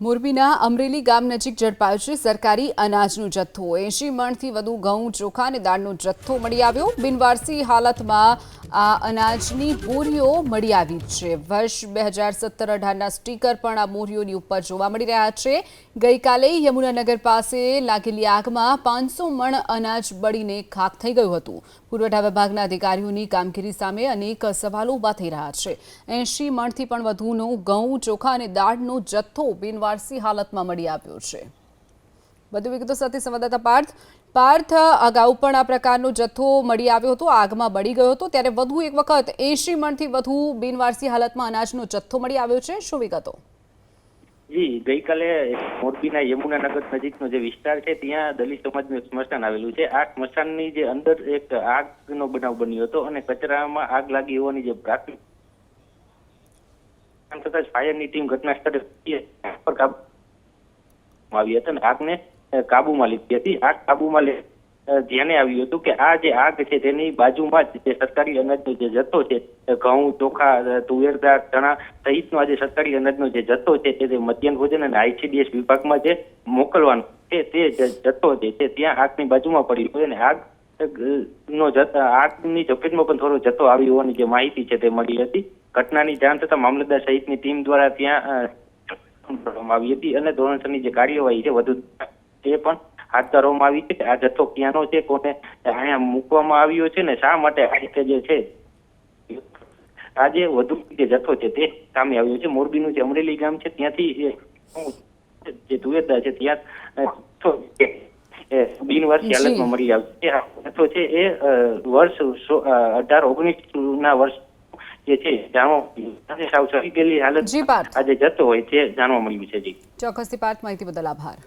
મોરબીના અમરેલી ગામ નજીક ઝડપાયો છે સરકારી અનાજનો જથ્થો. એંશી મણથી વધુ ઘઉં, ચોખા અને દાળનો જથ્થો મળી આવ્યો. બિનવારસી હાલતમાં આ અનાજની બોરીઓ મળી આવી છે. વર્ષ બે હજાર સત્તર અઢારના સ્ટીકર પણ આ બોરીઓની ઉપર જોવા મળી રહ્યા છે. ગઈકાલે યમુનાનગર પાસે લાગેલી આગમાં પાંચસો મણ અનાજ બળીને ખાખ થઈ ગયું હતું. પુરવઠા વિભાગના અધિકારીઓની કામગીરી સામે અનેક સવાલો ઊભા થઈ રહ્યા છે. એંશી મણથી પણ વધુનો ઘઉં, ચોખા અને દાળનો જથ્થો બિનવારસી હાલતમાં મળી આવ્યો છે. વધુ વિગતો સાથે સંવાદદાતા પાર્થ. પાર્થ, અગાઉ પણ આ પ્રકારનો જથ્થો મળી આવ્યો હતો, આગમાં બળી ગયો હતો. ત્યારે વધુ એક વખત એંશી મણથી વધુ બિનવારસી હાલતમાં અનાજનો જથ્થો મળી આવ્યો છે. શું વિગતો? જી, ગઈકાલે મોરબીના યમુનાનગર નજીકનો જે વિસ્તાર છે, ત્યાં દલિત સમાજનું સ્મશાન આવેલું છે. આ સ્મશાનની જે અંદર એક આગનો બનાવ બન્યો હતો અને કચરામાં આગ લાગી હોવાની જે પ્રાથમિક જ ફાયરની ટીમ ઘટના સ્થળે આવી હતી અને આગને કાબુમાં લીધી હતી. આગ કાબુમાં લે ધ્યાને આવ્યું હતું કે આ જે આગ છે તેની બાજુમાં જ જે સરકારી અનાજનો જે જથ્થો છે ઘઉં, ચોખા તુવેર, દાળ, ચણા સહિતનો આ જે સરકારી અનાજનો જે જથ્થો છે તે મધ્યાહન ભોજન અને આઈસીડીએસ વિભાગમાં જે મોકલવાનો છે તે જથ્થો છે તે ત્યાં આગની બાજુમાં પડ્યો હોય અને આગ નો આગની ઝપેટમાં પણ થોડો જથ્થો આવ્યો હોવાની જે માહિતી છે તે મળી હતી. ઘટનાની જાણ થતાં મામલતદાર સહિતની ટીમ દ્વારા ત્યાં કરવામાં આવી હતી અને ધોરણસરની જે કાર્યવાહી છે વધુ તે પણ હાથ ધરવામાં આવી છે. આ જથ્થો ક્યાંનો છે? કોને અહીંયા મૂકવામાં આવ્યો છે ને શા માટે આ રીતે જે છે? આજે વધુ જે જથ્થો છે તે સામે આવ્યો છે. મોરબીનું જે અમરેલી ગામ છે ત્યાંથી જે તુવેરદાર છે ત્યાં જી. હાલતમાં મળી આવ્યો છે. આ જથ્થો છે એ વર્ષ અઢાર ઓગણીસ ના વર્ષ જે છે જાણવા. સાવ સરી ગયેલી હાલત આજે જતો જથ્થો હોય તે જાણવા મળ્યું છે. જી. ચોક્કસથી પાર્થ માહિતી બદલ આભાર.